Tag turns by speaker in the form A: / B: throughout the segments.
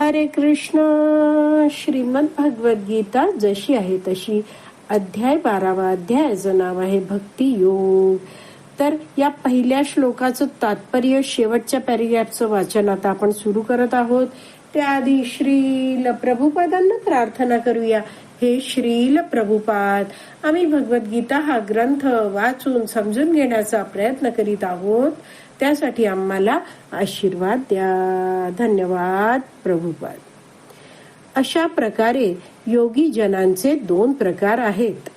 A: हरे कृष्ण. श्रीमद गीता जशी आहे तशी. अध्याय बारावा अध्यायाचं नाव आहे भक्ती योग तर या पहिल्या श्लोकाचं तात्पर्य शेवटच्या पॅरिग्राफचं वाचन आता आपण सुरू करत आहोत. त्याआधी श्रील प्रभुपादांना प्रार्थना करूया. हे श्रील प्रभुपाद आम्ही भगवद्गीता हा ग्रंथ वाचून समजून घेण्याचा प्रयत्न करीत आहोत. त्यासाठी आम्हाला आशीर्वाद द्या. धन्यवाद प्रभुपाद अशा प्रकारे योगी जनांचे दोन प्रकार आहेत.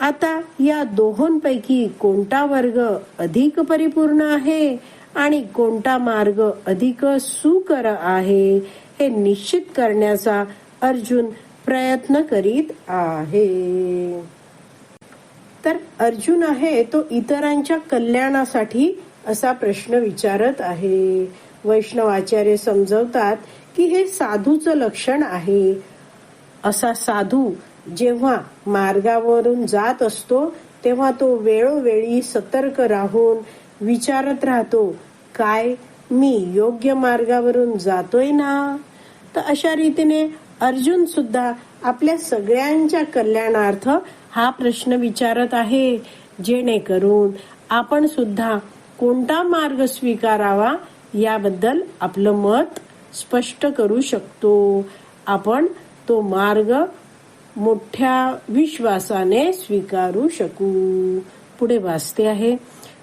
A: आता या दोहोंपैकी कोणता वर्ग अधिक परिपूर्ण आहे आणि कोणता मार्ग अधिक सुकर आहे हे निश्चित करण्याचा अर्जुन प्रयत्न करीत आहे. तर अर्जुन आहे तो इतरांच्या कल्याणासाठी असा प्रश्न विचारत आहे. वैष्णवाचार्य समजवतात की हे साधूचं लक्षण आहे. असा साधू जेव्हा मार्गावरून जात असतो तेव्हा तो वेळोवेळी सतर्क राहून विचारत राहतो काय मी योग्य मार्गावरून जातोय ना? तर अशा रीतीने अर्जुन सुद्धा आपल्या सगळ्यांच्या कल्याणार्थ हा प्रश्न विचारत आहे. जेणेकरून आपण सुद्धा कोणता मार्ग स्वीकारावा याबद्दल आपलं मत स्पष्ट करू शकतो. आपण तो मार्ग मोठ्या विश्वासाने स्वीकारू शकू. पुढे वाचते आहे.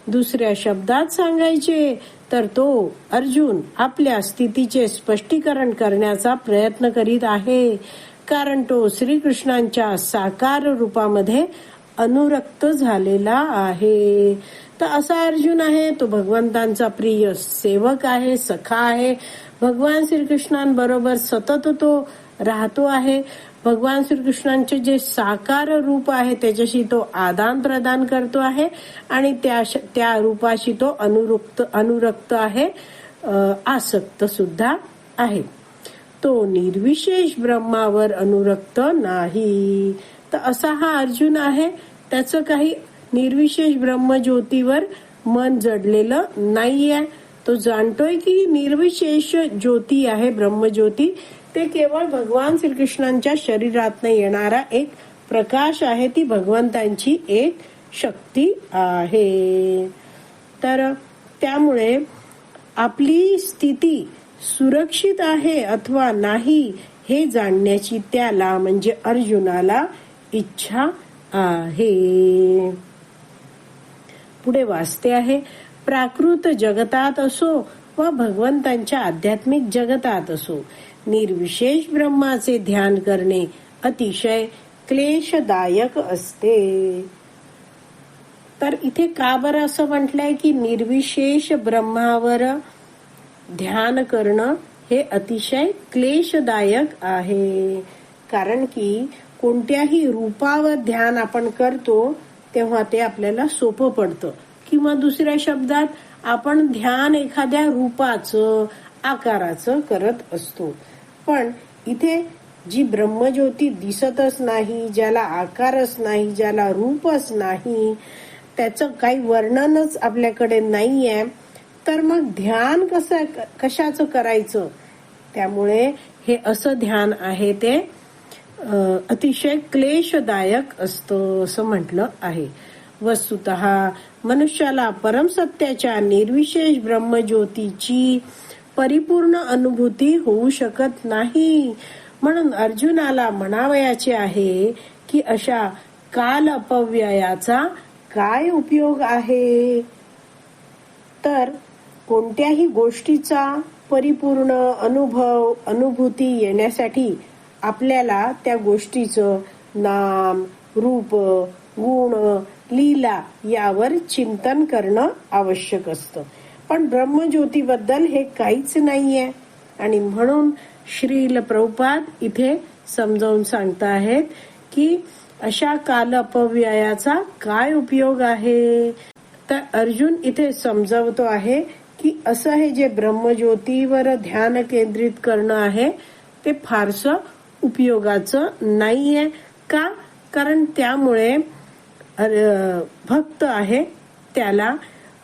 A: दुसऱ्या शब्दात सांगायचे तर तो अर्जुन आपल्या स्थितीचे स्पष्टीकरण करण्याचा प्रयत्न करीत आहे. कारण तो श्रीकृष्णांच्या साकार रूपामध्ये अनुरक्त झालेला आहे. तर असा अर्जुन आहे तो भगवंतांचा प्रिय सेवक आहे सखा आहे. भगवान श्रीकृष्णांबरोबर सतत तो राहतो आहे. भगवान श्रीकृष्णांचे जे साकार रूप आहे त्याच्याशी तो आदान प्रदान करतो आहे आणि त्या त्या रूपाशी तो अनुरुक्त अनुरक्त आहे आसक्त सुद्धा आहे. तो निर्विशेष ब्रह्मावर अनुरक्त नाही. तर असा हा अर्जुन आहे. त्याचं काही निर्विशेष ब्रह्मज्योतीवर मन जडलेलं नाहीये. तो जाणतोय की निर्विशेष ज्योती आहे ब्रह्मज्योती. ते केवळ भगवान श्रीकृष्णांच्या शरीरात येणारा एक प्रकाश आहे. ती भगवंतांची एक शक्ती आहे. तर त्यामुळे आपली स्थिती सुरक्षित आहे अथवा नाही हे जाणण्याची त्याला म्हणजे अर्जुनाला इच्छा आहे. पुढे वाचते आहे प्राकृत जगतात असो व भगवंतांच्या आध्यात्मिक जगतात असो निर्विशेष ब्रह्माचे ध्यान करणे अतिशय क्लेशदायक असते. तर इथे का बरं असं म्हटलंय की निर्विशेष ब्रह्मावर ध्यान करणं हे अतिशय क्लेशदायक आहे. कारण की कोणत्याही रूपावर ध्यान आपण करतो तेव्हा ते आपल्याला सोपं पडतं. किंवा दुसऱ्या शब्दात आपण ध्यान एखाद्या रूपाचं आकाराचं करत असतो. पण इथे जी ब्रह्मज्योती दिसतच नाही ज्याला आकारच नाही ज्याला रूपच नाही त्याचं काही वर्णनच आपल्याकडे नाहीये तर मग ध्यान कसं कशाचं करायचं? त्यामुळे हे असं ध्यान आहे ते. अतिशय क्लेशदायक असतं असं म्हटलं आहे. वस्तुत मनुष्याला परमसत्याच्या निर्विशेष ब्रह्मज्योतीची परिपूर्ण अनुभूती होऊ शकत नाही. म्हणून अर्जुनाला म्हणावयाचे आहे की अशा काल अपव्ययाचा काय उपयोग आहे? तर कोणत्याही गोष्टीचा परिपूर्ण अनुभव अनुभूती येण्यासाठी आपल्याला त्या गोष्टीचं नाम रूप गुण लीला यावर चिंतन करणं आवश्यक असतं. पण ब्रह्मज्योतीबद्दल हे काहीच नाहीये. आणि म्हणून श्रील प्रभुपाद इथे समजावून सांगता आहेत की अशा काल अपव्ययाचा काय उपयोग आहे? तर अर्जुन इथे समजावतो आहे की असं हे जे ब्रह्मज्योतीवर ध्यान केंद्रित करणं आहे ते फारसं उपयोगाचं नाहीये का? कारण त्यामुळे भक्त आहे त्याला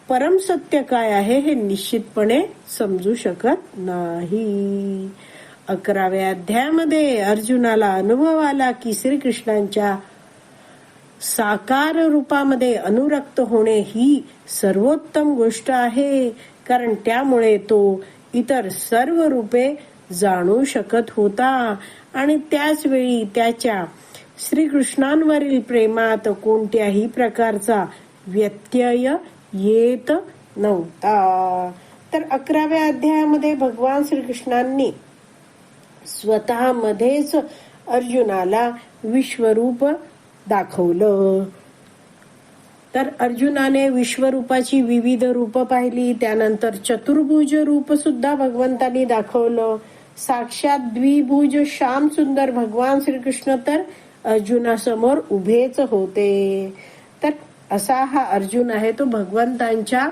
A: परम सत्य काय आहे हे निश्चितपणे समजू शकत नाही. अकराव्या अध्यायामध्ये अर्जुनाला अनुभव आला की श्रीकृष्णांच्या साकार रूपामध्ये अनुरक्त होणे ही सर्वोत्तम गोष्ट आहे. कारण त्यामुळे तो इतर सर्व रूपे जाणू शकत होता. आणि त्याच वेळी त्याच्या श्रीकृष्णांवरील प्रेमात कोणत्याही प्रकारचा व्यत्यय येत नव्हता. तर अकराव्या अध्यायामध्ये भगवान श्रीकृष्णांनी स्वतःमध्येच अर्जुनाला विश्वरूप दाखवलं. तर अर्जुनाने विश्वरूपाची विविध रूप पाहिली. त्यानंतर चतुर्भुज रूप सुद्धा भगवंतांनी दाखवलं. साक्षात द्विभुज श्याम सुंदर भगवान श्रीकृष्ण तर अर्जुनासमोर उभेच होते. तर असा हा अर्जुन आहे तो भगवंतांच्या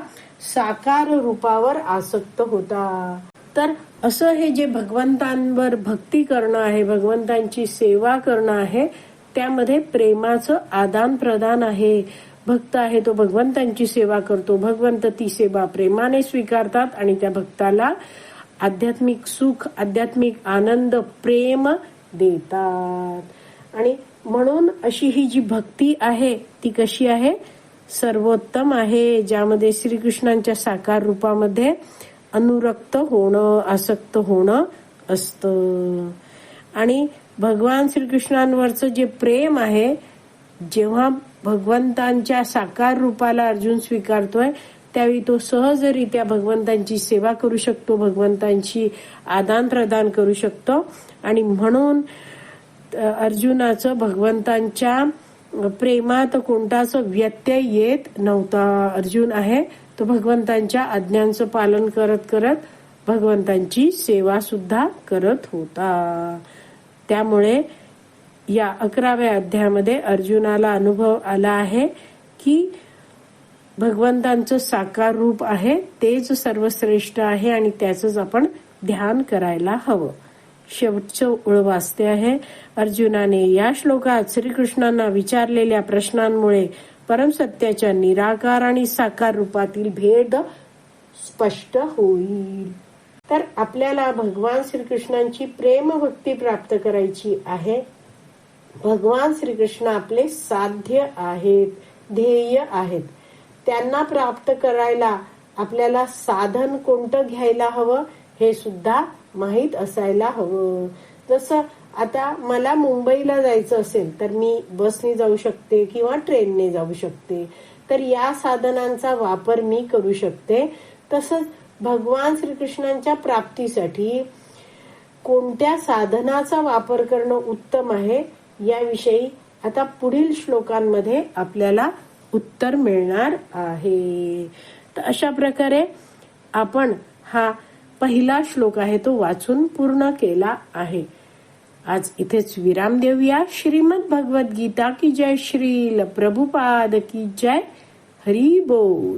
A: साकार रूपावर आसक्त होता. तर असं हे जे भगवंतांवर भक्ती करणं आहे भगवंतांची सेवा करणं आहे त्यामध्ये प्रेमाचं आदान प्रदान आहे. भक्त आहे तो भगवंतांची सेवा करतो. भगवंत ती सेवा प्रेमाने स्वीकारतात आणि त्या भक्ताला आध्यात्मिक सुख आध्यात्मिक आनंद प्रेम देतात. आणि म्हणून अशी ही जी भक्ती आहे ती कशी आहे? सर्वोत्तम आहे ज्यामध्ये श्रीकृष्णांच्या साकार रूपामध्ये अनुरक्त होणं आसक्त होणं असतं. आणि भगवान श्रीकृष्णांवरचं जे प्रेम आहे जेव्हा भगवंतांच्या साकार रूपाला अर्जुन स्वीकारतोय त्यावेळी तो सहजरित्या भगवंतांची सेवा करू शकतो भगवंतांची आदान प्रदान करू शकतो. आणि म्हणून अर्जुनाचं भगवंतांच्या प्रेमात कोणताच व्यत्यय येत नव्हता. अर्जुन आहे तो भगवंतांच्या आज्ञांचं पालन करत करत भगवंतांची सेवा सुद्धा करत होता. त्यामुळे या अकराव्या अध्यायामध्ये अर्जुनाला अनुभव आला आहे की भगवंतांचं साकार रूप आहे तेच सर्वश्रेष्ठ आहे आणि त्याचंच आपण ध्यान करायला हवं. शेवटचं ओळ वाचते आहे अर्जुनाने या श्लोकात श्रीकृष्णांना विचारलेल्या प्रश्नांमुळे परमसत्याच्या निराकार आणि साकार रूपातील भेद स्पष्ट होईल. तर आपल्याला भगवान श्रीकृष्णांची प्रेम भक्ती प्राप्त करायची आहे. भगवान श्रीकृष्ण आपले साध्य आहेत ध्येय आहेत. त्यांना प्राप्त करायला आपल्याला साधन कोणतं घ्यायला हवं हे सुद्धा माहीत असायला हवं. जसं आता मला मुंबईला जायचं असेल तर मी बसने जाऊ शकते किंवा ट्रेनने जाऊ शकते. तर या साधनांचा वापर मी करू शकते. तसंच भगवान श्रीकृष्णांच्या प्राप्तीसाठी कोणत्या साधनाचा वापर करणं उत्तम आहे याविषयी आता पुढील श्लोकांमध्ये आपल्याला उत्तर मिळणार आहे. तर अशा प्रकारे आपण हा पहिला श्लोक आहे तो वाचून पूर्ण केला आहे. आज इथेच विराम देऊया. श्रीमद भगवत गीता की जय श्रील प्रभुपाद की जय. हरी बोल.